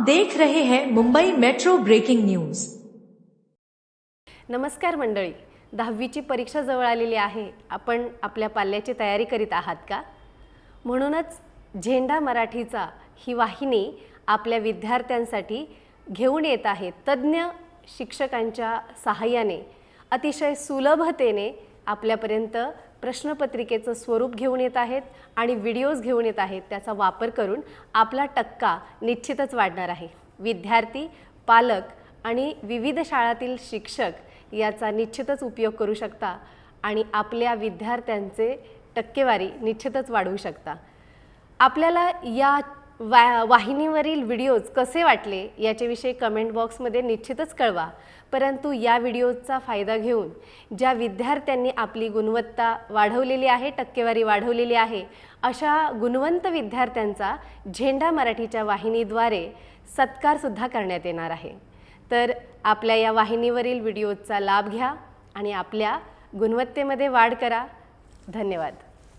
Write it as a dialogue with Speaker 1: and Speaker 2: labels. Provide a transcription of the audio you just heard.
Speaker 1: देख रहे हैं मुंबई मेट्रो ब्रेकिंग न्यूज
Speaker 2: नमस्कार मंडळी. दहावीची परीक्षा जवळ आलेली आहे. आपण आपल्या पाल्याची तयारी करीत आहात का? म्हणूनच झेंडा मराठीचा ही वाहिनी आपल्या विद्यार्थ्यांसाठी घेऊन येत आहे. तज्ज्ञ शिक्षकांच्या सहाय्याने अतिशय सुलभतेने आपल्यापर्यंत प्रश्नपत्रिकेचं स्वरूप घेऊन येत आहेत आणि व्हिडिओज घेऊन येत आहेत त्याचा वापर करून आपला टक्का निश्चितच वाढणार आहे. विद्यार्थी पालक आणि विविध शाळातील शिक्षक याचा निश्चितच उपयोग करू शकता आणि आपल्या विद्यार्थ्यांचे टक्केवारी निश्चितच वाढवू शकता. आपल्याला या वा वाहिनीवरील व्हिडिओज कसे वाटले याच्याविषयी कमेंट बॉक्समध्ये निश्चितच कळवा. परंतु या व्हिडिओचा फायदा घेऊन ज्या विद्यार्थ्यांनी आपली गुणवत्ता वाढवलेली आहे टक्केवारी वाढवलेली आहे अशा गुणवंत विद्यार्थ्यांचा झेंडा मराठीच्या वाहिनीद्वारे सत्कारसुद्धा करण्यात येणार आहे. तर आपल्या या वाहिनीवरील व्हिडिओजचा लाभ घ्या आणि आपल्या गुणवत्तेमध्ये वाढ करा. धन्यवाद.